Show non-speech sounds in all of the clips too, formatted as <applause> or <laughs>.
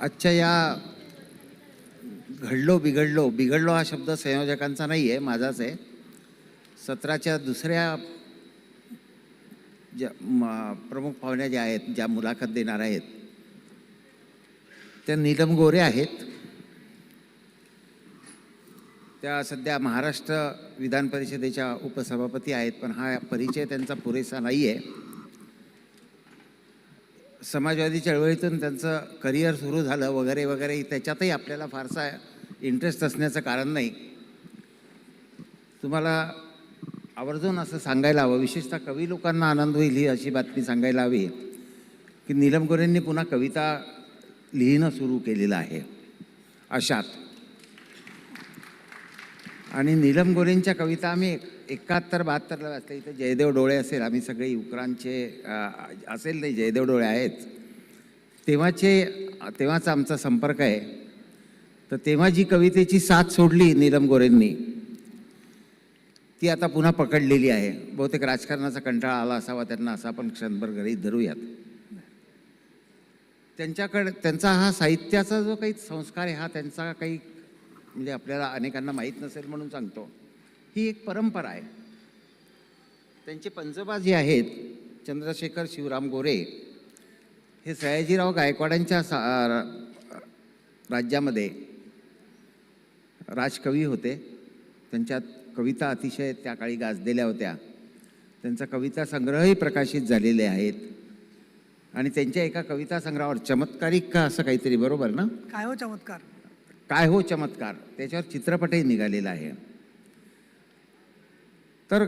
आजच्या या घडलो बिघडलो बिघडलो हा शब्द संयोजकांचा नाही आहे माझाच आहे. सत्राच्या दुसऱ्या ज्या म- प्रमुख पाहुण्या ज्या आहेत ज्या मुलाखत देणार आहेत त्या नीलम गोरे आहेत. त्या सध्या महाराष्ट्र विधान परिषदेच्या उपसभापती आहेत पण हा परिचय त्यांचा पुरेसा नाही आहे समाजवादी चळवळीतून त्यांचं करिअर सुरू झालं वगैरे वगैरे त्याच्यातही आपल्याला फारसा इंटरेस्ट असण्याचं कारण नाही. तुम्हाला आवर्जून असं सांगायला हवं विशेषतः कवी लोकांना आनंद होईल ही अशी बातमी सांगायला हवी की नीलम गोरेंनी पुन्हा कविता लिहिणं सुरू केलेलं आहे. अशात. आणि नीलम गोरेंच्या कविता आम्ही एकाहत्तर बहात्तरला वाचलं इथं जयदेव डोळे असेल आम्ही सगळे युक्रांचे असेल नाही जयदेव डोळे आहेत. तेव्हाचे तेव्हाचा आमचा संपर्क आहे. तर तेव्हा जी कवितेची साथ सोडली नीलम गोरेंनी ती आता पुन्हा पकडलेली आहे. बहुतेक राजकारणाचा कंटाळा आला असावा त्यांना असा आपण क्षणभर घरी धरूयात. त्यांच्याकडे त्यांचा हा साहित्याचा जो काही संस्कार आहे हा त्यांचा काही म्हणजे आपल्याला अनेकांना माहीत नसेल म्हणून सांगतो. ही एक परंपरा आहे. त्यांचे पंजोबा जे आहेत चंद्रशेखर शिवराम गोरे. हे सयाजीराव गायकवाडांच्या सा राज्यामध्ये राजकवी होते. त्यांच्यात कविता अतिशय त्या काळी गाजलेल्या होत्या. त्यांचा कविता संग्रहही प्रकाशित झालेले आहेत. आणि त्यांच्या एका कविता संग्रहावर चमत्कारिक का असं काहीतरी बरोबर ना? काय हो चमत्कार? काय हो चमत्कार? त्याच्यावर चित्रपटही निघालेला आहे. तर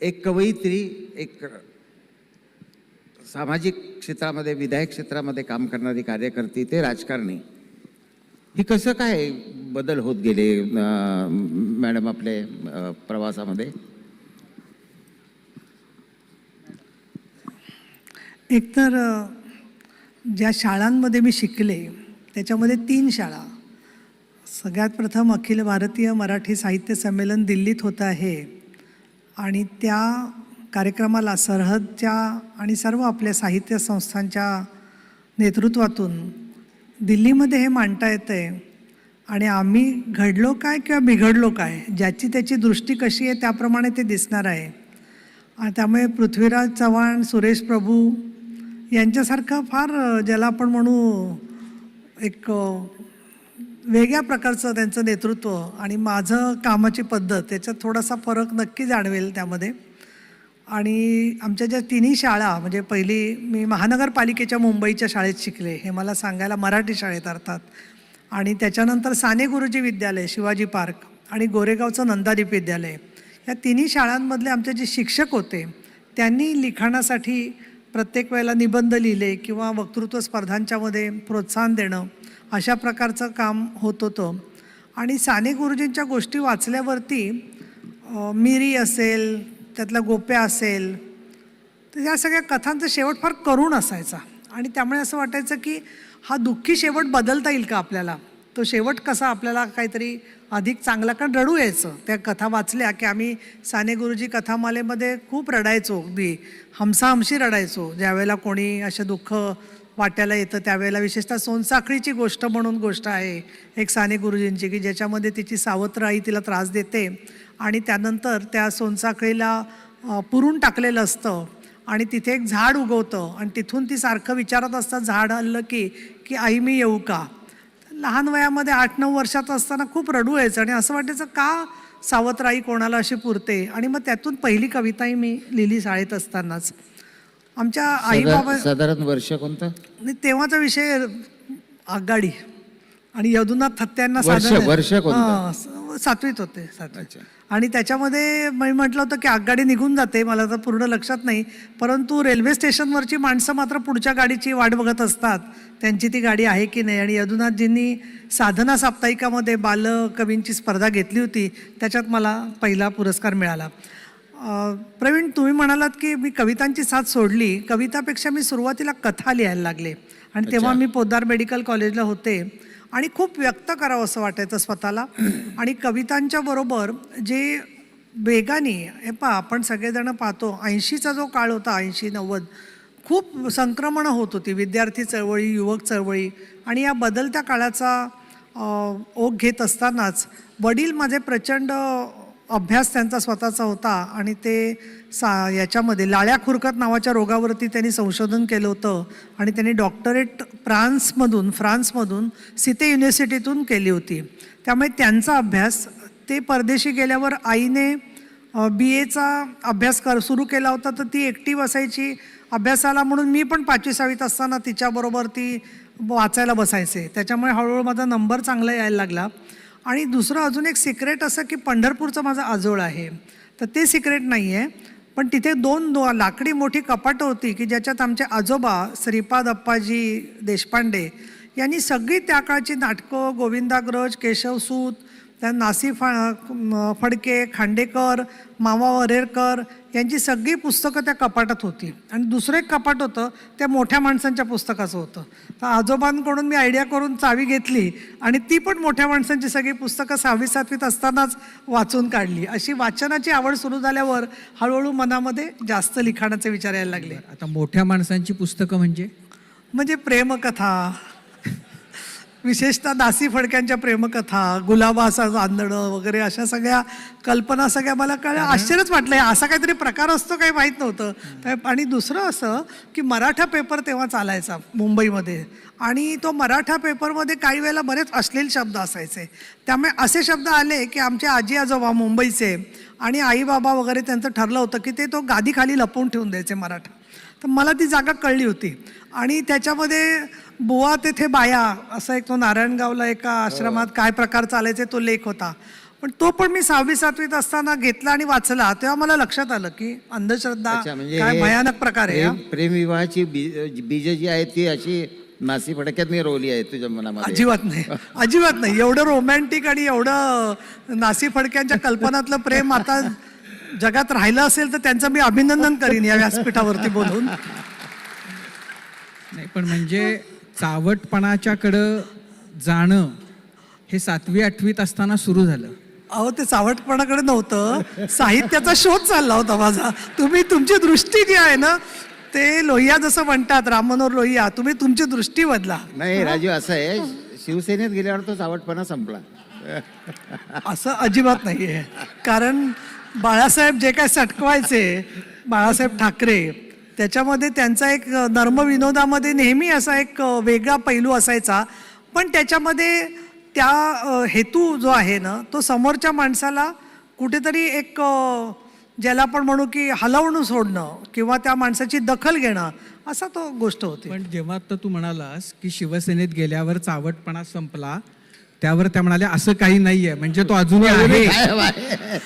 एक कवयित्री एक सामाजिक क्षेत्रामध्ये विधायक क्षेत्रामध्ये काम करणारी कार्यकर्ती ते राजकारणी. ही कसं काय बदल होत गेले मॅडम आपले प्रवासामध्ये? एकतर ज्या शाळांमध्ये मी शिकले त्याच्यामध्ये तीन शाळा. सगळ्यात प्रथम अखिल भारतीय मराठी साहित्य संमेलन दिल्लीत होतं आहे. आणि त्या कार्यक्रमाला सरहदच्या आणि सर्व आपल्या साहित्य संस्थांच्या नेतृत्वातून दिल्लीमध्ये हे मांडता येतं आहे आणि आम्ही घडलो काय किंवा बिघडलो काय ज्याची त्याची दृष्टी कशी आहे त्याप्रमाणे ते दिसणार आहे. आणि त्यामुळे पृथ्वीराज चव्हाण सुरेश प्रभू यांच्यासारखं फार ज्याला आपण म्हणू एक वेगळ्या प्रकारचं त्यांचं नेतृत्व आणि माझं कामाची पद्धत त्याच्यात थोडासा फरक नक्की जाणवेल त्यामध्ये. आणि आमच्या ज्या तिन्ही शाळा म्हणजे पहिली मी महानगरपालिकेच्या मुंबईच्या शाळेत शिकले हे मला सांगायला मराठी शाळेत अर्थात. आणि त्याच्यानंतर साने गुरुजी विद्यालय शिवाजी पार्क आणि गोरेगावचं नंदादीप विद्यालय या तिन्ही शाळांमधले आमचे जे शिक्षक होते त्यांनी लिखाणासाठी प्रत्येक वेळेला निबंध लिहिले किंवा वक्तृत्व स्पर्धांच्यामध्ये प्रोत्साहन देणं अशा प्रकारचं काम होत होतं. आणि साने गुरुजींच्या गोष्टी वाचल्यावरती मिरी असेल त्यातला गोप्या असेल तर या सगळ्या कथांचा शेवट फार करुण असायचा. आणि त्यामुळे असं वाटायचं की हा दुःखी शेवट बदलता येईल का आपल्याला? तो शेवट कसा आपल्याला काहीतरी अधिक चांगला कारण रडू यायचं? त्या कथा वाचल्या की आम्ही साने गुरुजी कथामालेमध्ये खूप रडायचो. अगदी हमसाहमशी रडायचो. ज्यावेळेला कोणी असे दुःख वाट्याला येतं त्यावेळेला. विशेषतः सोनसाखळीची गोष्ट म्हणून गोष्ट आहे. एक साने गुरुजींची की ज्याच्यामध्ये तिची सावत्र आई तिला त्रास देते आणि त्यानंतर त्या सोनसाखळीला पुरून टाकलेलं असतं आणि तिथे एक झाड उगवतं आणि तिथून ती सारखं विचारत असतात झाड हल्लं की की आई मी येऊ का? लहान वयामध्ये आठ नऊ वर्षात असताना खूप रडू यायचं आणि असं वाटायचं का सावत्राई कोणाला अशी पुरते? आणि मग त्यातून पहिली कविताही मी लिहिली शाळेत असतानाच. आमच्या आई बाबा साधारण वर्ष कोणतं? आणि तेव्हाचा विषय आगगाडी आणि यदुनाथ थत्त्यांना वर्ष- साधारण- वर्ष? हां, सातवीत होते सातवीत. आणि त्याच्यामध्ये मी म्हटलं होतं की आगगाडी निघून जाते मला तर पूर्ण लक्षात नाही. परंतु रेल्वे स्टेशनवरची माणसं मात्र पुढच्या गाडीची वाट बघत असतात त्यांची ती गाडी आहे की नाही? आणि यदुनाथजींनी साधना साप्ताहिकामध्ये बालकवींची स्पर्धा घेतली होती त्याच्यात मला पहिला पुरस्कार मिळाला. प्रवीण तुम्ही म्हणालात की मी कवितांची साथ सोडली. कवितापेक्षा मी सुरुवातीला कथा लिहायला लागले. आणि तेव्हा मी पोद्दार मेडिकल कॉलेजला होते. आणि खूप व्यक्त करावं असं वाटायचं स्वतःला. आणि कवितांच्या बरोबर जे वेगाने हे पा आपण सगळेजण पाहतो ऐंशीचा जो काळ होता ऐंशी नव्वद खूप संक्रमणं होत होती. विद्यार्थी चळवळी युवक चळवळी. आणि या बदलत्या काळाचा ओघ घेत असतानाच वडील माझे प्रचंड अभ्यास त्यांचा स्वतःचा होता आणि ते सा याच्यामध्ये लाळ्या खुरकत नावाच्या रोगावरती त्यांनी संशोधन केलं होतं आणि त्यांनी डॉक्टरेट फ्रान्समधून फ्रान्समधून सिते युनिव्हर्सिटीतून केली होती. त्यामुळे त्यांचा अभ्यास ते परदेशी गेल्यावर आईने बी एचा अभ्यास कर सुरू केला होता तर ती एकटी बसायची अभ्यासाला म्हणून मी पण पाचवी सहावीत असताना तिच्याबरोबर ती वाचायला बसायचे. त्याच्यामुळे हळूहळू माझा नंबर चांगला यायला लागला. आणि दुसरं अजून एक सिक्रेट असं की पंढरपूरचं माझं आजोळ आहे. तर ते सिक्रेट नाही आहे पण तिथे दोन दो लाकडी मोठी कपाटं होती की ज्याच्यात आमचे आजोबा श्रीपाद अप्पाजी देशपांडे यांनी सगळी त्या काळची नाटकं गोविंदाग्रज केशवसूत त्या नासी फा फडके खांडेकर मामा वरेरकर यांची सगळी पुस्तकं त्या कपाटात होती. आणि दुसरं एक कपाट होतं त्या मोठ्या माणसांच्या पुस्तकाचं होतं. तर आजोबांकडून मी आयडिया करून चावी घेतली आणि ती पण मोठ्या माणसांची सगळी पुस्तकं सहावी सातवीत असतानाच वाचून काढली. अशी वाचनाची आवड सुरू झाल्यावर हळूहळू मनामध्ये जास्त लिखाणाचे विचार यायला लागले. आता मोठ्या माणसांची पुस्तकं म्हणजे? म्हणजे प्रेमकथा विशेषतः दासी फडक्यांच्या प्रेमकथा गुलाबाचा चांदणं वगैरे अशा सगळ्या कल्पना सगळ्या मला कळल्या. आश्चर्यच वाटलं असा काहीतरी प्रकार असतो काही माहीत नव्हतं. आणि दुसरं असं की मराठा पेपर तेव्हा चालायचा मुंबईमध्ये. आणि तो मराठा पेपरमध्ये काही वेळेला बरेच अश्लील शब्द असायचे. त्यामुळे असे शब्द आले की आमचे आजी आजोबा मुंबईचे आणि आई बाबा वगैरे त्यांचं ठरलं होतं की ते तो गादीखाली लपवून ठेवून द्यायचे मराठा. तर मला ती जागा कळली होती. आणि त्याच्यामध्ये बुवा तेथे बाया असा एक तो नारायणगावला एका आश्रमात काय प्रकार चालायचे तो लेख होता. पण तो पण मी सहावी सातवीत असताना घेतला आणि वाचला. तेव्हा मला लक्षात आलं की अंधश्रद्धा अच्छा म्हणजे काय हे भयानक प्रकार आहे हा. प्रेम प्रेमविवाहाची बीज जी आहेत ती अशी नासी फडक्यात मी रोवली आहे तुझ्या मनामध्ये. अजिबात नाही. अजिबात नाही. एवढं रोमॅन्टिक आणि एवढं नासी फडक्यांच्या कल्पनातलं प्रेम आता जगात राहिलं असेल तर त्यांचं मी अभिनंदन करीन या व्यासपीठावरती बोलून. नाही पण म्हणजे चावटपणाच्याकडं जाणं हे सातवी आठवीत असताना सुरू झालं. अहो ते चावटपणाकडे नव्हतं. साहित्याचा शोध चालला होता माझा. तुम्ही तुमची दृष्टी जी आहे ना ते लोहिया जसं म्हणतात राम मनोहर लोहिया तुम्ही तुमची दृष्टी बदला. नाही राजू असं आहे. शिवसेनेत गेल्यावर तो चावटपणा संपला. असं अजिबात नाही आहे कारण बाळासाहेब जे काय सटकवायचे बाळासाहेब ठाकरे त्याच्यामध्ये त्यांचा एक नर्म विनोदामध्ये नेहमी असा एक वेगळा पैलू असायचा. पण त्याच्यामध्ये त्या हेतू जो आहे ना तो समोरच्या माणसाला कुठेतरी एक ज्याला आपण म्हणू की हलवणं सोडणं किंवा त्या माणसाची दखल घेणं असा तो गोष्ट होती. पण जेव्हा आता तू म्हणालास की शिवसेनेत गेल्यावर चावटपणा संपला त्यावर त्या म्हणाल्या असं काही नाहीये म्हणजे तो अजूनही आहे.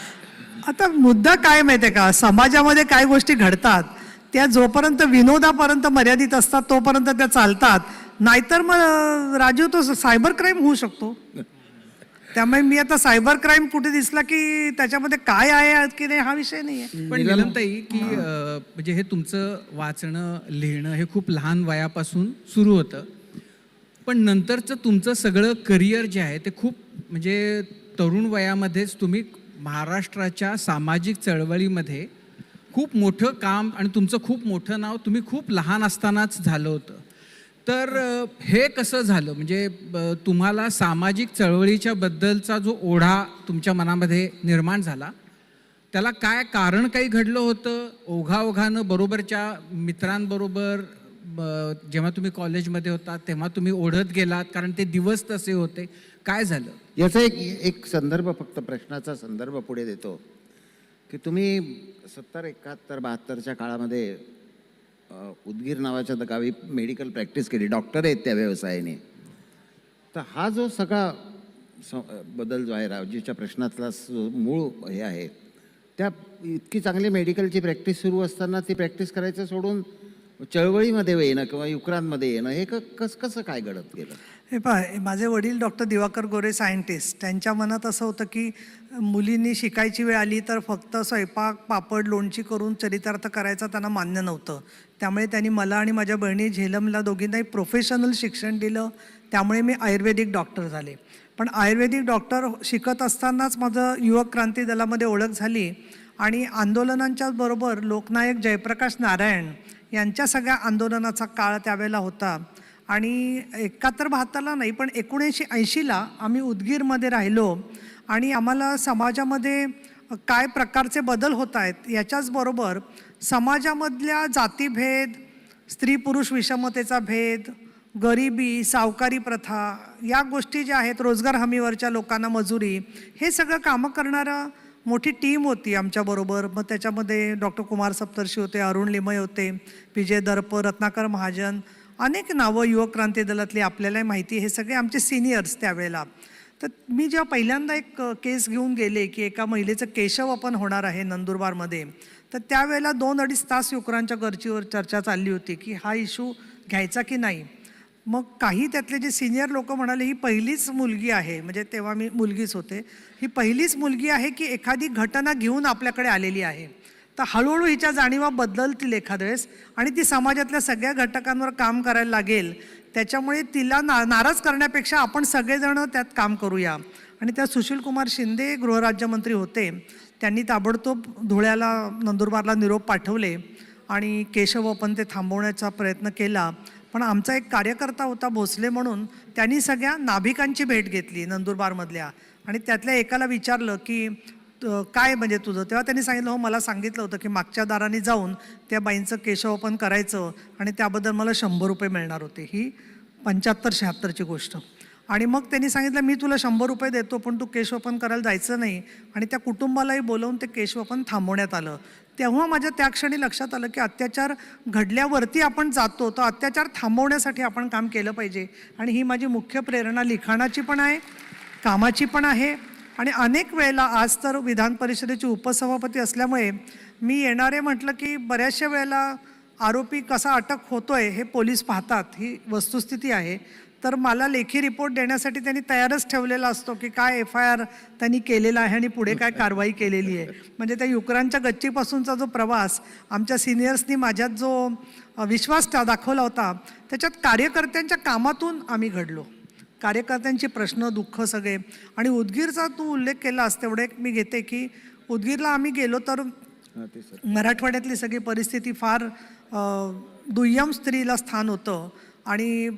आता मुद्दा काय माहिती आहे का? समाजामध्ये काय गोष्टी घडतात? त्या जोपर्यंत विनोदापर्यंत मर्यादित असतात तोपर्यंत त्या चालतात. नाहीतर मग अं, राजीव तो सायबर क्राईम होऊ शकतो. त्यामुळे मी आता सायबर क्राईम कुठे दिसला की त्याच्यामध्ये काय आहे की नाही हा विषय नाही आहे पण निलमताई की अं, म्हणजे हे तुमचं वाचणं लिहिणं हे खूप लहान वयापासून सुरू होतं. पण नंतरचं तुमचं सगळं करिअर जे आहे ते खूप म्हणजे तरुण वयामध्येच तुम्ही महाराष्ट्राच्या सामाजिक चळवळीमध्ये खूप मोठं काम आणि तुमचं खूप मोठं नाव तुम्ही खूप लहान असतानाच झालं होतं. तर हे कसं झालं? म्हणजे ब- तुम्हाला सामाजिक चळवळीच्या बद्दलचा जो ओढा तुमच्या मनामध्ये निर्माण झाला त्याला काय कारण काही घडलं होतं? ओघाओघानं बरोबरच्या मित्रांबरोबर ब- जेव्हा तुम्ही कॉलेजमध्ये होता तेव्हा तुम्ही ओढत गेलात कारण ते दिवस तसे होते. काय झालं? याचा एक एक संदर्भ फक्त प्रश्नाचा संदर्भ पुढे देतो. की तुम्ही सत्तर एकाहत्तर बहात्तरच्या काळामध्ये उदगीर नावाच्या गावी मेडिकल प्रॅक्टिस केली. डॉक्टर आहेत त्या व्यवसायाने. तर हा जो सगळा स- बदल जो आहे रावजीच्या प्रश्नातला स- मूळ हे आहे. त्या इतकी चांगली मेडिकलची प्रॅक्टिस सुरू असताना ती प्रॅक्टिस करायचं सोडून चळवळीमध्ये येणं किंवा युक्रांमध्ये येणं हे क- कस कसं काय घडत गेलं? हे पहा माझे वडील डॉक्टर दिवाकर गोरे सायंटिस्ट. त्यांच्या मनात असं होतं की मुलींनी शिकायची वेळ आली तर फक्त स्वयंपाक पापड लोणची करून चरितार्थ करायचं त्यांना मान्य नव्हतं. त्यामुळे त्यांनी मला आणि माझ्या बहिणी झेलमला दोघींनाही प्रोफेशनल शिक्षण दिलं. त्यामुळे मी आयुर्वेदिक डॉक्टर झाले. पण आयुर्वेदिक डॉक्टर शिकत असतानाच माझं युवक क्रांती दलामध्ये ओळख झाली आणि आंदोलनांच्याच बरोबर लोकनायक जयप्रकाश नारायण यांच्या सगळ्या आंदोलनाचा काळ त्यावेळेला होता. आणि एकाहत्तर बहात्तरला नाही पण एकोणीसशे ऐंशीला आम्ही उदगीरमध्ये राहिलो. आणि आम्हाला समाजामध्ये काय प्रकारचे बदल होत आहेत याच्याचबरोबर समाजामधल्या जातीभेद स्त्री पुरुष विषमतेचा भेद गरिबी सावकारी प्रथा या गोष्टी ज्या आहेत रोजगार हमीवरच्या लोकांना मजुरी हे सगळं कामं करणारं मोठी टीम होती आमच्याबरोबर मग त्याच्यामध्ये डॉक्टर कुमार सप्तर्षी होते अरुण लिमय होते विजय दर्प रत्नाकर महाजन अनेक नावं युवक क्रांती दलातली आपल्यालाही माहिती हे सगळे आमचे सिनियर्स त्यावेळेला. तर मी जेव्हा पहिल्यांदा एक केस घेऊन गेले की एका महिलेचं केशव आपण होणार आहे नंदुरबारमध्ये तर त्यावेळेला दोन अडीच तास युवकरांच्या गरजीवर चर्चा चालली होती की हा इशू घ्यायचा की नाही. मग काही त्यातले जे सिनियर लोक म्हणाले ही पहिलीच मुलगी आहे. म्हणजे तेव्हा मी मुलगीच होते. ही पहिलीच मुलगी आहे की एखादी घटना घेऊन आपल्याकडे आलेली आहे. तर हळूहळू हिच्या जाणीवा बदलतील एखाद्या वेळेस आणि ती समाजातल्या सगळ्या घटकांवर काम करायला लागेल. त्याच्यामुळे तिला ना नाराज करण्यापेक्षा आपण सगळेजण त्यात काम करूया. आणि त्या सुशील कुमार शिंदे गृहराज्यमंत्री होते. त्यांनी ताबडतोब धुळ्याला नंदुरबारला निरोप पाठवले आणि केशव आपण ते थांबवण्याचा प्रयत्न केला. पण आमचा एक कार्यकर्ता होता भोसले म्हणून त्यांनी सगळ्या नाभिकांची भेट घेतली नंदुरबारमधल्या. आणि त्यातल्या एकाला विचारलं की काय म्हणजे तुझं? तेव्हा त्यांनी सांगितलं हो मला सांगितलं होतं की मागच्या दाराने जाऊन त्या बाईंचं केशवपन करायचं आणि त्याबद्दल मला शंभर रुपये मिळणार होते. ही पंच्याहत्तर शहात्तरची गोष्ट. आणि मग त्यांनी सांगितलं मी तुला शंभर रुपये देतो पण तू केशवपन करायला जायचं नाही आणि त्या कुटुंबालाही बोलवून ते केशवपन थांबवण्यात आलं. तेव्हा माझ्या त्या क्षणी लक्षात आलं की अत्याचार घडल्यावरती आपण जातो तर अत्याचार थांबवण्यासाठी आपण काम केलं पाहिजे. आणि ही माझी मुख्य प्रेरणा लिखाणाची पण आहे कामाची पण आहे आणि अनेक वेळेला आज तर विधान परिषदेचे उपसभापती असल्यामुळे मी येणारे म्हटलं की बऱ्याचशा वेळेला आरोपी कसा अटक होतो आहे हे पोलीस पाहतात ही वस्तुस्थिती आहे. तर मला लेखी रिपोर्ट देण्यासाठी त्यांनी तयारच ठेवलेला असतो की काय एफ आय आर त्यांनी केलेला आहे आणि पुढे काय कारवाई केलेली आहे. म्हणजे त्या युक्रांच्या गच्चीपासूनचा जो प्रवास आमच्या सिनियर्सनी माझ्यात जो विश्वास त्या दाखवला होता त्याच्यात कार्यकर्त्यांच्या कामातून आम्ही घडलो. कार्यकर्त्यांचे प्रश्न दुःख सगळे. आणि उदगीरचा तू उल्लेख केलास तेवढे एक मी घेते की उदगीरला आम्ही गेलो तर मराठवाड्यातली सगळी परिस्थिती फार दुय्यम स्त्रीला स्थान होतं. आणि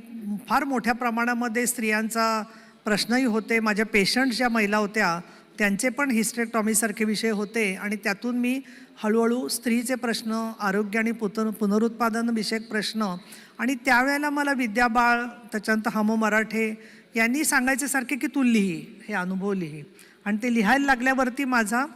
फार मोठ्या प्रमाणामध्ये स्त्रियांचा प्रश्नही होते. माझ्या पेशंट ज्या महिला होत्या. त्यांचे पण हिस्टेक्टॉमीसारखे विषय होते आणि त्यातून मी हळूहळू स्त्रीचे प्रश्न आरोग्य आणि पुत पुनरुत्पादन विषयक प्रश्न आणि त्यावेळेला मला विद्याबाळ त्याच्यानंतर हमो मराठे यांनी सांगायचे सारखे की तू लिही हे अनुभव लिही. आणि ते लिहायला लागल्यावरती माझा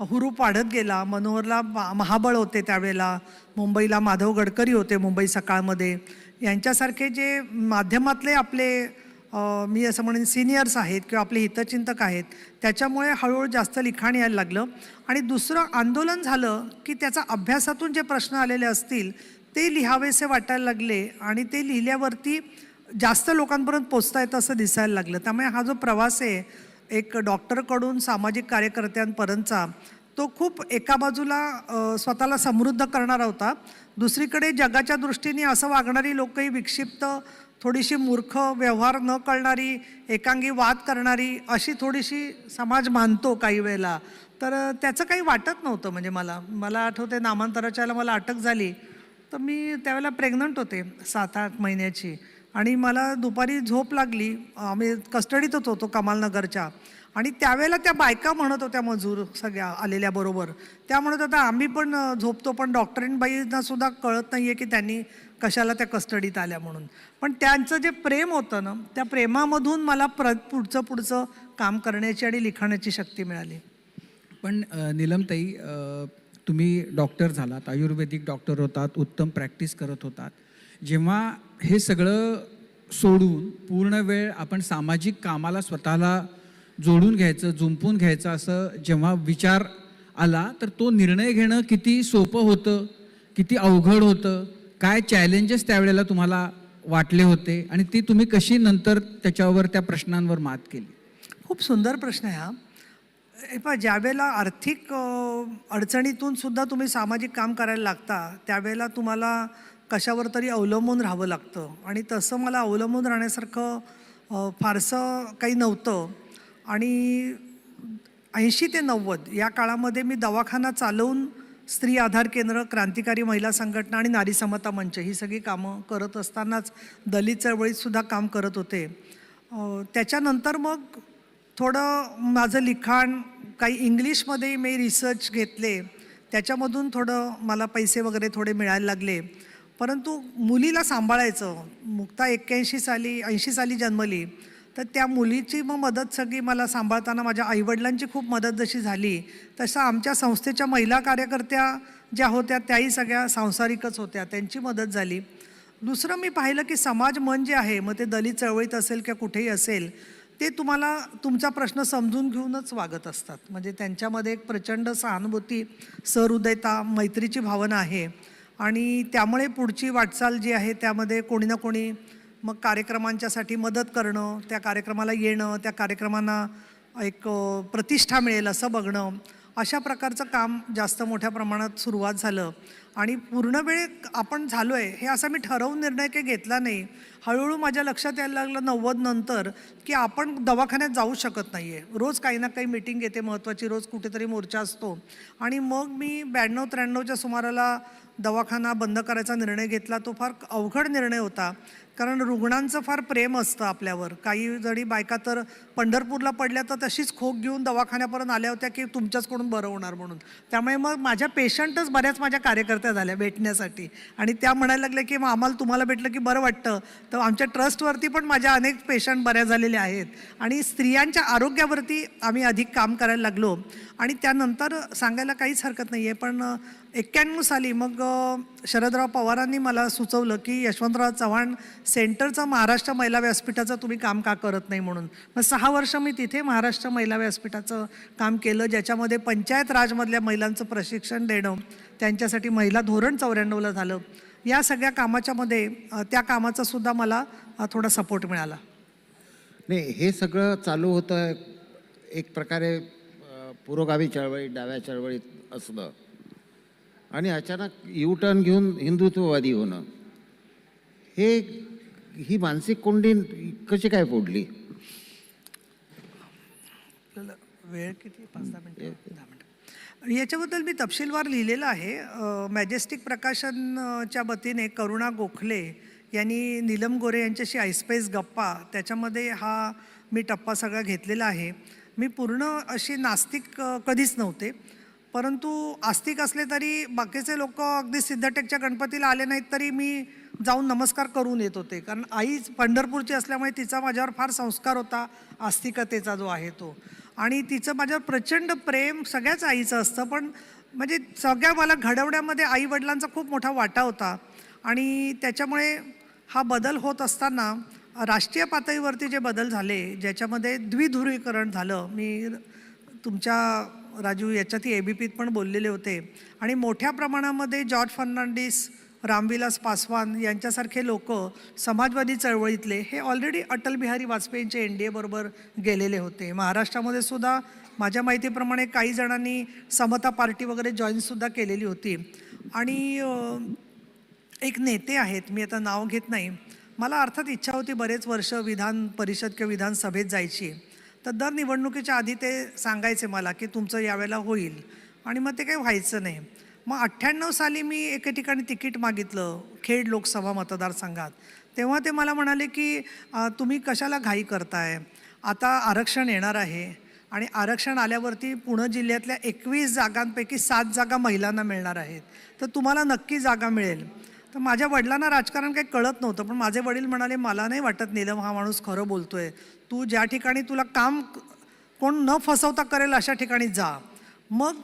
हुरूप वाढत गेला. मनोहरला मा- महाबळ होते त्यावेळेला. मुंबईला माधव गडकरी होते मुंबई सकाळमध्ये. यांच्यासारखे जे माध्यमातले आपले मी असं म्हणेन सिनियर्स आहेत किंवा आपले हितचिंतक आहेत त्याच्यामुळे हळूहळू जास्त लिखाण यायला लागलं. आणि दुसरं आंदोलन झालं की त्याचा अभ्यासातून जे प्रश्न आलेले असतील ते लिहावेसे वाटायला लागले आणि ते लिहिल्यावरती जास्त लोकांपर्यंत पोचता येतं असं दिसायला लागलं. त्यामुळे हा जो प्रवास आहे एक डॉक्टरकडून सामाजिक कार्यकर्त्यांपर्यंतचा तो खूप एका बाजूला स्वतःला समृद्ध करणारा होता. दुसरीकडे जगाच्या दृष्टीने असं वागणारी लोकही विक्षिप्त थोडीशी मूर्ख व्यवहार न कळणारी एकांगी वाद करणारी अशी थोडीशी समाज मानतो काही वेळेला. तर त्याचं काही वाटत नव्हतं म्हणजे मला. मला आठवते नामांतराच्या मला अटक झाली. तर मी त्यावेळेला प्रेग्नंट होते सात आठ महिन्याची. आणि मला दुपारी झोप लागली. आम्ही कस्टडीतच होतो कमालनगरच्या. आणि त्यावेळेला त्या बायका म्हणत होत्या मजूर सगळ्या आलेल्या बरोबर. त्या म्हणत होत्या आम्ही पण झोपतो पण डॉक्टरीनबाईंना सुद्धा कळत नाही आहे की त्यांनी कशाला त्या कस्टडीत आल्या म्हणून. पण त्यांचं जे प्रेम होतं ना त्या प्रेमामधून मला प्र पुढचं पुढचं काम करण्याची आणि लिखाण्याची शक्ती मिळाली. पण नीलमताई तुम्ही डॉक्टर झालात आयुर्वेदिक डॉक्टर होतात उत्तम प्रॅक्टिस करत होतात. जेव्हा हे सगळं सोडून पूर्ण वेळ आपण सामाजिक कामाला स्वतःला जोडून घ्यायचं जुंपून घ्यायचं असं जेव्हा विचार आला तर तो निर्णय घेणं किती सोपं होतं किती अवघड होतं काय चॅलेंजेस त्यावेळेला तुम्हाला वाटले होते आणि ती तुम्ही कशी नंतर त्याच्यावर त्या प्रश्नांवर मात केली? खूप सुंदर प्रश्न आहे हा. हे पहा ज्यावेळेला आर्थिक अडचणीतूनसुद्धा अडचणीतून सुद्धा तुम्ही सामाजिक काम करायला लागता त्यावेळेला तुम्हाला कशावर तरी अवलंबून राहावं लागतं. आणि तसं मला अवलंबून राहण्यासारखं फारसं काही नव्हतं. आणि ऐंशी ते नव्वद या काळामध्ये मी दवाखाना चालवून स्त्री आधार केंद्र क्रांतिकारी महिला संघटना आणि नारी समता मंच ही सगळी कामं करत असतानाच दलित चळवळीतसुद्धा काम करत होते. त्याच्यानंतर मग थोडं माझं लिखाण काही इंग्लिशमध्ये मी रिसर्च घेतले. त्याच्यामधून थोडं मला पैसे वगैरे थोडे मिळायला लागले. परंतु मुलीला सांभाळायचं मुक्ता एक्क्याऐंशी साली ऐंशी साली जन्मली. तर त्या मुलीची मग मदत सगळी मला सांभाळताना माझ्या आईवडिलांची खूप मदत जशी झाली तसं आमच्या संस्थेच्या महिला कार्यकर्त्या ज्या होत्या त्याही सगळ्या सांसारिकच होत्या त्यांची मदत झाली. दुसरं मी पाहिलं की समाज मन जे आहे मग ते दलित चळवळीत असेल किंवा कुठेही असेल ते तुम्हाला तुमचा प्रश्न समजून घेऊनच वागत असतात. म्हणजे त्यांच्यामध्ये एक प्रचंड सहानुभूती सहृदयता मैत्रीची भावना आहे. आणि त्यामुळे पुढची वाटचाल जी आहे त्यामध्ये कोणी ना कोणी मग कार्यक्रमांच्यासाठी मदत करणं त्या कार्यक्रमाला येणं त्या कार्यक्रमांना एक प्रतिष्ठा मिळेल असं बघणं अशा प्रकारचं काम जास्त मोठ्या प्रमाणात सुरुवात झालं. आणि पूर्ण वेळ आपण झालो आहे हे असा मी ठरवून निर्णय काही घेतला नाही. हळूहळू माझ्या लक्षात यायला लागलं नव्वद नंतर की आपण दवाखान्यात जाऊ शकत नाही आहे रोज काही ना काही मिटिंग येते महत्त्वाची रोज कुठेतरी मोर्चा असतो. आणि मग मी ब्याण्णव त्र्याण्णवच्या सुमाराला दवाखाना बंद करायचा निर्णय घेतला. तो फार अवघड निर्णय होता. कारण रुग्णांचं फार प्रेम असतं आपल्यावर. काही जणी बायका तर पंढरपूरला पडल्या तर तशीच खोक घेऊन दवाखान्यापर्यंत आल्या होत्या की तुमच्याचकडून बरं होणार म्हणून. त्यामुळे मग माझ्या पेशंटच बऱ्याच माझ्या कार्यकर्त्या झाल्या भेटण्यासाठी. आणि त्या म्हणायला लागल्या की मग आम्हाला तुम्हाला भेटलं की बरं वाटतं? तर तर आमच्या ट्रस्टवरती पण माझ्या अनेक पेशंट बऱ्या झालेले आहेत. आणि स्त्रियांच्या आरोग्यावरती आम्ही अधिक काम करायला लागलो. आणि त्यानंतर सांगायला काहीच हरकत नाही आहे पण एक्क्याण्णव साली मग शरदराव पवारांनी मला सुचवलं की यशवंतराव चव्हाण सेंटरचं महाराष्ट्र महिला व्यासपीठाचं तुम्ही काम का करत नाही म्हणून. मग सहा वर्ष मी तिथे महाराष्ट्र महिला व्यासपीठाचं काम केलं ज्याच्यामध्ये पंचायत राजमधल्या महिलांचं प्रशिक्षण देणं त्यांच्यासाठी महिला धोरण चौऱ्याण्णवला झालं. या सगळ्या कामाच्यामध्ये त्या कामाचा सुद्धा मला थोडा सपोर्ट मिळाला. नाही हे सगळं चालू होतं एक प्रकारे पुरोगामी चळवळीत डाव्या चळवळीत असणं. आणि अचानक यू टर्न घेऊन हिंदुत्ववादी होणं. हे ही मानसिक कोंडी कशी काय फोडली? वेळ किती? पाच दहा मिनटं दहा मिनटं. याच्याबद्दल मी तपशीलवार लिहिलेलं आहे. मॅजेस्टिक प्रकाशनच्या वतीने करुणा गोखले यांनी नीलम गोरे यांच्याशी आयस्पेस गप्पा त्याच्यामध्ये हा मी टप्पा सगळा घेतलेला आहे. मी पूर्ण अशी नास्तिक कधीच नव्हते. परंतु आस्तिक असले तरी बाकीचे लोक अगदी सिद्धटेकच्या गणपतीला आले नाहीत तरी मी जाऊन नमस्कार करून येत होते. कारण आई पंढरपूरची असल्यामुळे तिचा माझ्यावर फार संस्कार होता. आस्तिकतेचा जो आहे तो. आणि तिचं माझ्यावर प्रचंड प्रेम सगळ्याच आईचं असतं पण म्हणजे सगळ्या मला घडवण्यामध्ये आई वडिलांचा खूप मोठा वाटा होता. आणि त्याच्यामुळे हा बदल होत असताना राष्ट्रीय पातळीवरती जे बदल झाले ज्याच्यामध्ये द्विध्रुवीकरण झालं मी तुमच्या राजू याच्यात ए बी पीत पण बोललेले होते. आणि मोठ्या प्रमाणामध्ये जॉर्ज फर्नांडिस रामविलास पासवान यांच्यासारखे लोक समाजवादी चळवळीतले हे ऑलरेडी अटल बिहारी वाजपेयींचे एन डी एबरोबर गेलेले होते. महाराष्ट्रामध्ये सुद्धा माझ्या माहितीप्रमाणे काही जणांनी समता पार्टी वगैरे जॉईनसुद्धा केलेली होती. आणि एक नेते आहेत मी आता नाव घेत नाही. मला अर्थात इच्छा होती बरेच वर्ष विधान परिषद किंवा विधानसभेत जायची. तर दर निवडणुकीच्या आधी ते सांगायचे मला की तुमचं यावेळेला होईल. आणि मग ते काही व्हायचं नाही. मग अठ्ठ्याण्णव साली मी एके ठिकाणी तिकीट मागितलं खेड लोकसभा मतदारसंघात. तेव्हा ते मला म्हणाले की तुम्ही कशाला घाई करताय? आता आरक्षण येणार आहे आणि आरक्षण आल्यावरती पुणे जिल्ह्यातल्या एकवीस जागांपैकी सात जागा महिलांना मिळणार आहेत. तर तुम्हाला नक्की जागा मिळेल. तर माझ्या वडिलांना राजकारण काही कळत नव्हतं पण माझे वडील म्हणाले मला नाही वाटत नीलम हा माणूस खरं बोलतो आहे तू ज्या ठिकाणी तुला काम कोण न फसवता करेल अशा ठिकाणी जा. मग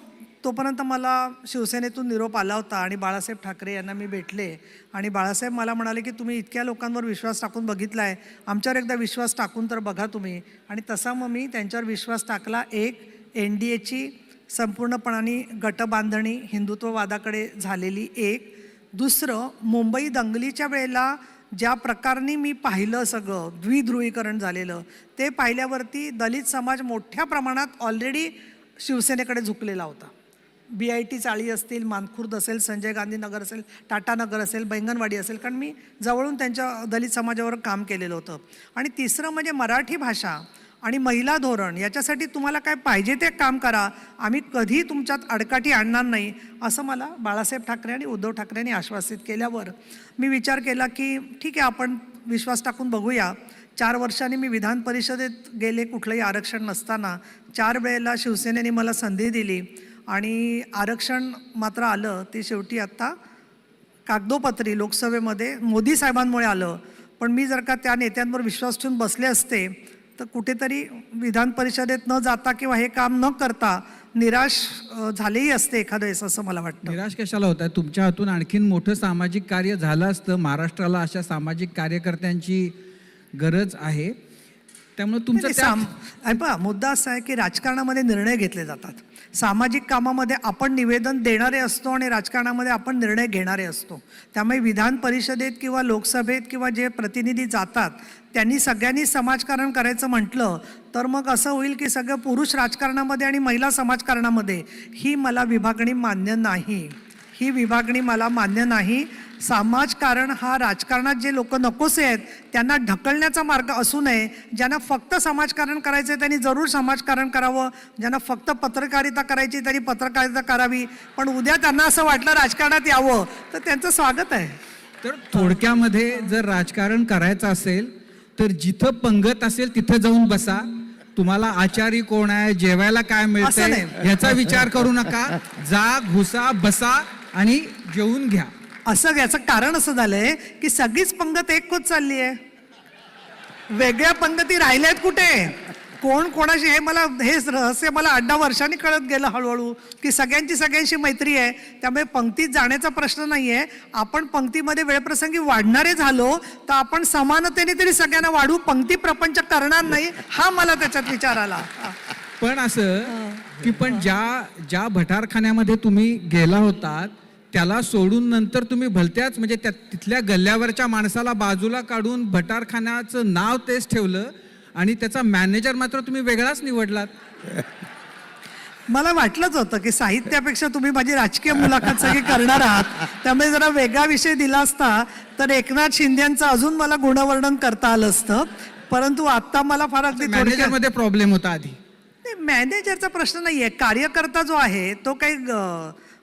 तोपर्यंत मला शिवसेनेतून निरोप आला होता आणि बाळासाहेब ठाकरे यांना मी भेटले. आणि बाळासाहेब मला म्हणाले की तुम्ही इतक्या लोकांवर विश्वास टाकून बघितला आहे आमच्यावर एकदा विश्वास टाकून तर बघा तुम्ही. आणि तसा मग मी त्यांच्यावर विश्वास टाकला एक. एन डी एची संपूर्णपणाने गटबांधणी हिंदुत्ववादाकडे झालेली एक. दुसरं मुंबई दंगलीच्या वेळेला ज्या प्रकारने मी पाहिलं सगळं द्विध्रुवीकरण झालेलं ते पाहिल्यावरती दलित समाज मोठ्या प्रमाणात ऑलरेडी शिवसेनेकडे झुकलेला होता. बी आय टी चाळी असतील मानखुर्द असेल संजय गांधी नगर असेल टाटा नगर असेल बैंगनवाडी असेल कारण मी जवळून त्यांच्या दलित समाजावर काम केलेलं होतं. आणि तिसरं म्हणजे मराठी भाषा आणि महिला धोरण याच्यासाठी तुम्हाला काय पाहिजे ते काम करा. आम्ही कधी तुमच्यात अडकाठी आणणार नाही असं मला बाळासाहेब ठाकरे आणि उद्धव ठाकरेंनी आश्वासित केल्यावर मी विचार केला की ठीक आहे आपण विश्वास टाकून बघूया. चार वर्षांनी मी विधान परिषदेत गेले कुठलंही आरक्षण नसताना. चार वेळेला शिवसेनेने मला संधी दिली. आणि आरक्षण मात्र आलं ते शेवटी आत्ता कागदोपत्री लोकसभेमध्ये मोदी साहेबांमुळे आलं. पण मी जर का त्या नेत्यांवर विश्वास ठेवून बसले असते तर कुठेतरी विधान परिषदेत न जाता किंवा हे काम न करता निराश झालेही असते एखाद्या वेळेस असं मला वाटतं. निराश कशाला होत आहे तुमच्या हातून आणखीन मोठं सामाजिक कार्य झालं असतं. महाराष्ट्राला अशा सामाजिक कार्यकर्त्यांची गरज आहे. त्यामुळे तुमचं त्या- पहा मुद्दा असा आहे की राजकारणामध्ये निर्णय घेतले जातात. सामाजिक कामामध्ये आपण निवेदन देणारे असतो आणि राजकारणामध्ये आपण निर्णय घेणारे असतो. त्यामुळे विधान परिषदेत किंवा लोकसभेत किंवा जे प्रतिनिधी जातात त्यांनी सगळ्यांनी समाजकारण करायचं म्हटलं तर मग असं होईल की सगळं पुरुष राजकारणामध्ये आणि महिला समाजकारणामध्ये ही मला विभागणी मान्य नाही. ही विभागणी मला मान्य नाही. समाजकारण हा राजकारणात जे लोक नकोसे आहेत त्यांना ढकलण्याचा मार्ग असू नये. ज्यांना फक्त समाजकारण करायचं आहे त्यांनी जरूर समाजकारण करावं. ज्यांना फक्त पत्रकारिता करायची त्यांनी पत्रकारिता करावी. पण उद्या त्यांना असं वाटलं राजकारणात यावं तर त्यांचं स्वागत आहे. तर थोडक्यामध्ये जर राजकारण करायचं असेल तर जिथं पंगत असेल तिथं जाऊन बसा. तुम्हाला आचारी कोण आहे जेवायला काय नाही. ह्याचा विचार करू नका. जा घुसा बसा आणि जेवून घ्या. असं याचं कारण असं झालंय की सगळीच पंगत एक होत चालली आहे वेगळ्या पंगती राहिल्यात कुठे? कोण कोणाशी हे मला हे रहस्य मला दहा वर्षांनी कळत गेलं हळूहळू की सगळ्यांची सगळ्यांशी मैत्री आहे. त्यामुळे पंक्तीत जाण्याचा प्रश्न नाही आहे आपण पंक्तीमध्ये वेळप्रसंगी वाढणारे झालो तर आपण समानतेने तरी सगळ्यांना वाढू. पंक्ती प्रपंच करणार नाही हा मला त्याच्यात विचार आला. पण असं की पण ज्या ज्या भटारखान्यामध्ये तुम्ही गेला होतात त्याला सोडून नंतर तुम्ही भलत्याच म्हणजे त्या तिथल्या गल्ल्यावरच्या माणसाला बाजूला काढून भटारखान्याचं नाव तेच ठेवलं आणि त्याचा मॅनेजर मात्र तुम्ही वेगळाच निवडलात. मला वाटलंच होतं की साहित्यापेक्षा तुम्ही माझी राजकीय मुलाखत सगळी करणार आहात. त्यामुळे जरा वेगळा विषय दिला असता तर एकनाथ शिंदेचं अजून मला गुणवर्णन करता आलं असतं. परंतु आता मला फार अगदी मॅनेजर थोडक्यात- मध्ये प्रॉब्लेम होता आधी. मॅनेजरचा प्रश्न नाहीये. कार्यकर्ता जो आहे तो काही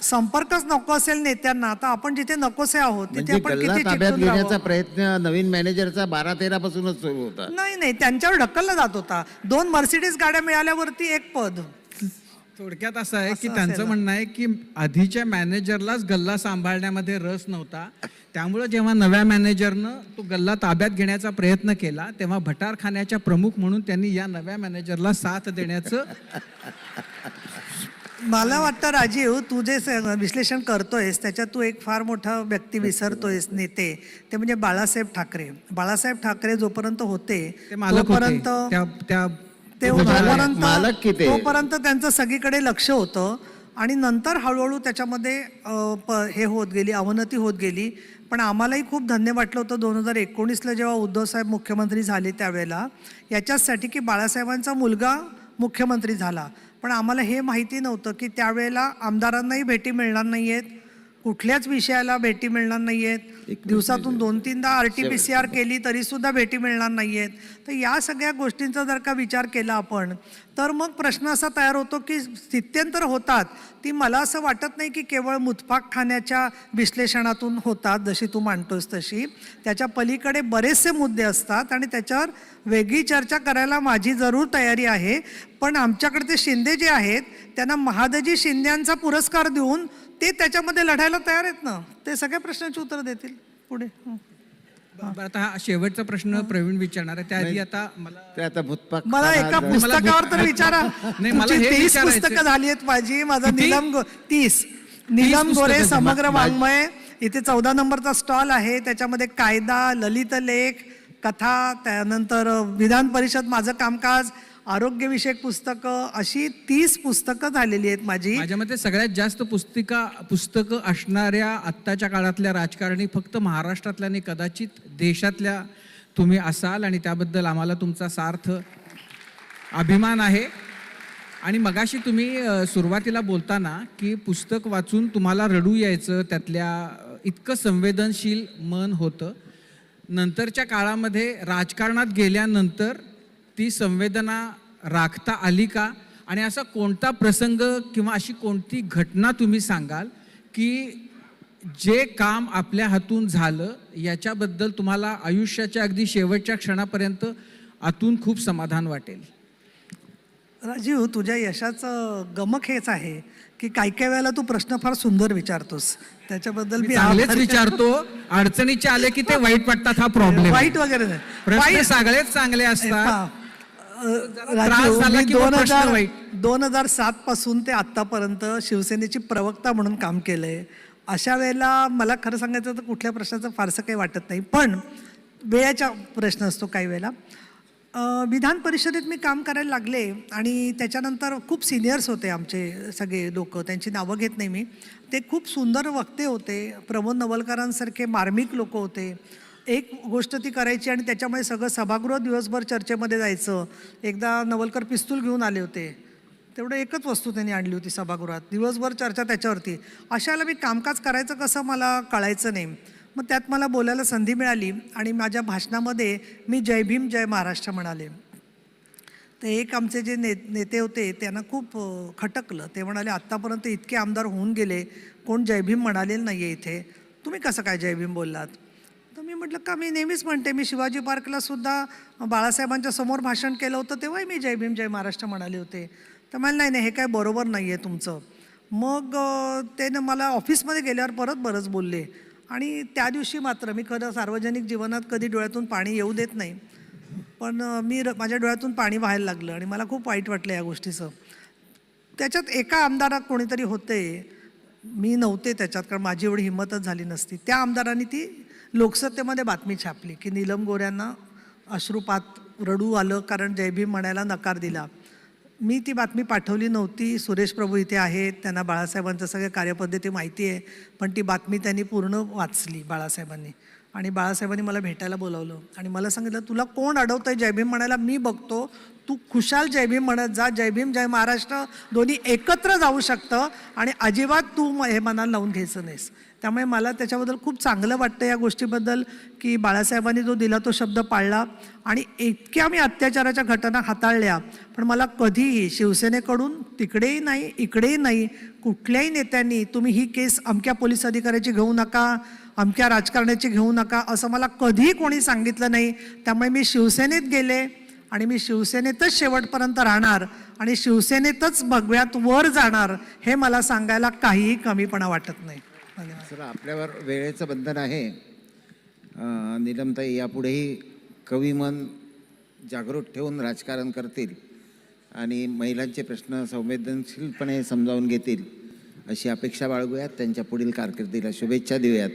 संपर्कच नको असेल नेत्यांना तर आपण जिथे नकोसे आहोत तिथे म्हणजे आपण गल्ला किती ताब्यात चिकटून घेण्याचा? प्रयत्न नवीन मॅनेजरचा बारा तेरा पासूनच सुरू होता नाही नाही त्यांच्यावर ढकलला जात होता दोन मर्सिडीज गाड्या मिळाल्यावरती एक पद थोडक्यात असं आहे की त्यांचं. म्हणणं आहे की आधीच्या मॅनेजरलाच गल्ला सांभाळण्यामध्ये रस नव्हता त्यामुळे जेव्हा नव्या मॅनेजरनं तो गल्ला ताब्यात घेण्याचा प्रयत्न केला तेव्हा भटारखान्याच्या प्रमुख म्हणून त्यांनी या नव्या मॅनेजरला साथ देण्याचं मला वाटतं राजीव तू जे विश्लेषण करतोयस त्याच्यात तू एक फार मोठा व्यक्ती विसरतोयस नेते. ते म्हणजे बाळासाहेब ठाकरे. बाळासाहेब ठाकरे जोपर्यंत होते तोपर्यंत ते किती तोपर्यंत त्यांचं सगळीकडे लक्ष होतं आणि नंतर हळूहळू त्याच्यामध्ये हे होत गेली अवनती होत गेली. पण आम्हालाही खूप धन्य वाटलं होतं दोन हजार एकोणीसला जेव्हा उद्धवसाहेब मुख्यमंत्री झाले त्यावेळेला. याच्याचसाठी की बाळासाहेबांचा मुलगा मुख्यमंत्री झाला. पण आम्हाला हे माहिती नव्हतं की त्यावेळेला आमदारांनाही भेटी मिळणार नाही आहेत कुठल्याच विषयाला भेटी मिळणार नाही आहेत दिवसातून दोन तीनदा R T P C R केली तरी सुद्धा भेटी मिळणार नाही आहेत तर या सगळ्या गोष्टींचा जर का विचार केला आपण तर मग प्रश्न असा तयार होतो की स्थित्यंतर होतात. ती मला असं वाटत नाही की केवळ मुतफाक खाण्याच्या विश्लेषणातून होतात जशी तू मांडतोस तशी. त्याच्या पलीकडे बरेचसे मुद्दे असतात आणि त्याच्यावर वेगळी चर्चा करायला माझी जरूर तयारी आहे. पण आमच्याकडे ते शिंदे जे आहेत त्यांना महादजी शिंद्यांचा पुरस्कार देऊन ते त्याच्यामध्ये लढायला तयार आहेत ना? ते सगळ्या प्रश्नांची उत्तर देतील. पुढे. हं. बरं, आता हा शेवटचा प्रश्न प्रवीण विचारणार आहे. त्याआधी आता मला ते आता भूतपाक मला एका पुस्तकावर तर विचारा. <laughs> नाही, मला तुमची हे तीस विचारायचंय. पुस्तकं झाली आहेत माझी. माझा किती? निलम गो- तीस. निलम पुस्तकं गोरे. समग्र मा- वाङ्मय. इथे चौदा नंबरचा स्टॉल आहे. त्याच्यामध्ये कायदा ललित लेख कथा त्यानंतर विधान परिषद माझं कामकाज आरोग्यविषयक पुस्तकं अशी तीस पुस्तकं झालेली आहेत माझी. माझ्या मते सगळ्यात जास्त पुस्तिका पुस्तकं असणाऱ्या आत्ताच्या काळातल्या राजकारणी फक्त महाराष्ट्रातल्या आणि कदाचित देशातल्या तुम्ही असाल आणि त्याबद्दल आम्हाला तुमचा सार्थ अभिमान आहे. आणि मगाशी तुम्ही सुरुवातीला बोलताना की पुस्तक वाचून तुम्हाला रडू यायचं त्यातल्या इतकं संवेदनशील मन होतं. नंतरच्या काळामध्ये राजकारणात गेल्यानंतर ती संवेदना राखता आली का? आणि असा कोणता प्रसंग किंवा अशी कोणती घटना तुम्ही सांगाल की जे काम आपल्या हातून झालं याच्याबद्दल तुम्हाला आयुष्याच्या अगदी शेवटच्या क्षणापर्यंत आतून खूप समाधान वाटेल. राजीव तुझ्या यशाचं गमक हेच आहे की काही काही वेळेला तू प्रश्न फार सुंदर विचारतोस. त्याच्याबद्दल मी चांगलेच आभारी- विचारतो. अडचणीचे आले की ते वाईट वाटतात हा <laughs> प्रॉब्लेम वाईट वगैरे प्रश्न सगळेच चांगले असतात. दोन हजार. दोन हजार सात पासून ते आतापर्यंत शिवसेनेची प्रवक्ता म्हणून काम केलंय. अशा वेळेला मला खरं सांगायचं तर कुठल्या प्रश्नाचं फारसं काही वाटत नाही. पण वेळेचा प्रश्न असतो काही वेळेला. विधान परिषदेत मी काम करायला लागले आणि त्याच्यानंतर खूप सिनियर्स होते आमचे सगळे लोक. त्यांची नावं घेत नाही मी. ते खूप सुंदर वक्ते होते. प्रमोद नवलकरांसारखे मार्मिक लोक होते. एक गोष्ट ती करायची आणि त्याच्यामुळे सगळं सभागृह दिवसभर चर्चेमध्ये जायचं. एकदा नवलकर पिस्तूल घेऊन आले होते. तेवढं एकच वस्तू त्यांनी आणली होती सभागृहात. दिवसभर चर्चा त्याच्यावरती. अशाला मी कामकाज करायचं कसं मला कळायचं नाही. मग त्यात मला बोलायला संधी मिळाली आणि माझ्या भाषणामध्ये मी जय भीम जय महाराष्ट्र म्हणाले. तर एक आमचे जे ने नेते होते त्यांना खूप खटकलं. ते म्हणाले आत्तापर्यंत इतके आमदार होऊन गेले. कोण जयभीम म्हणालेलं नाही आहे इथे. तुम्ही कसं काय जयभीम बोललात? तर मी म्हटलं का मी नेहमीच म्हणते मी शिवाजी पार्कला सुद्धा बाळासाहेबांच्या समोर भाषण केलं होतं तेव्हाही मी जय भीम जय महाराष्ट्र म्हणाले होते. तर मला नाही नाही हे काय बरोबर नाही आहे तुमचं. मग ते त्यानं मला ऑफिसमध्ये गेल्यावर परत बरंच बोलले. आणि त्या दिवशी मात्र मी खरं सार्वजनिक जीवनात कधी डोळ्यातून पाणी येऊ देत नाही. पण मी र- माझ्या डोळ्यातून पाणी व्हायला लागलं आणि मला खूप वाईट वाटलं या गोष्टीचं. त्याच्यात एका आमदारात कोणीतरी होते. मी नव्हते त्याच्यात कारण माझी एवढी हिंमतच झाली नसती. त्या आमदारांनी ती लोकसत्तेमध्ये बातमी छापली की नीलम गोऱ्यांना अश्रुपात रडू आलं कारण जयभीम म्हणायला नकार दिला. मी ती बातमी पाठवली नव्हती. सुरेश प्रभू इथे आहेत त्यांना बाळासाहेबांचं सगळ्या कार्यपद्धती माहिती आहे. पण ती बातमी त्यांनी पूर्ण वाचली बाळासाहेबांनी. आणि बाळासाहेबांनी मला भेटायला बोलावलं. आणि मला सांगितलं तुला कोण अडवतं आहे जयभीम म्हणायला मी बघतो. तू खुशाल जयभीम म्हणत जा. जयभीम जय महाराष्ट्र. दोन्ही एकत्र जाऊ शकतं आणि अजिबात तू हे मनाला लावून घ्यायचं नाहीस. त्यामुळे मला त्याच्याबद्दल खूप चांगलं वाटतं या गोष्टीबद्दल की बाळासाहेबांनी जो दिला तो शब्द पाळला. आणि इतक्या मी अत्याचाराच्या घटना हाताळल्या पण मला कधीही शिवसेनेकडून तिकडेही नाही इकडेही नाही कुठल्याही नेत्यांनी तुम्ही ही केस अमक्या पोलीस अधिकाऱ्याची घेऊ नका अमक्या राजकारण्याची घेऊ नका असं मला कधीही कोणी सांगितलं नाही. त्यामुळे मी शिवसेनेत गेले. आणि मी शिवसेनेतच शेवटपर्यंत राहणार आणि शिवसेनेतच भगव्यात वर जाणार हे मला सांगायला काहीही कमीपणा वाटत नाही. सर आपल्यावर वेळेचं बंधन आहे. निलमताई नीलमताई यापुढेही कवी मन जागृत ठेवून राजकारण करतील आणि महिलांचे प्रश्न संवेदनशीलपणे समजावून घेतील अशी अपेक्षा बाळगूयात. त्यांच्या पुढील कारकिर्दीला शुभेच्छा देऊयात.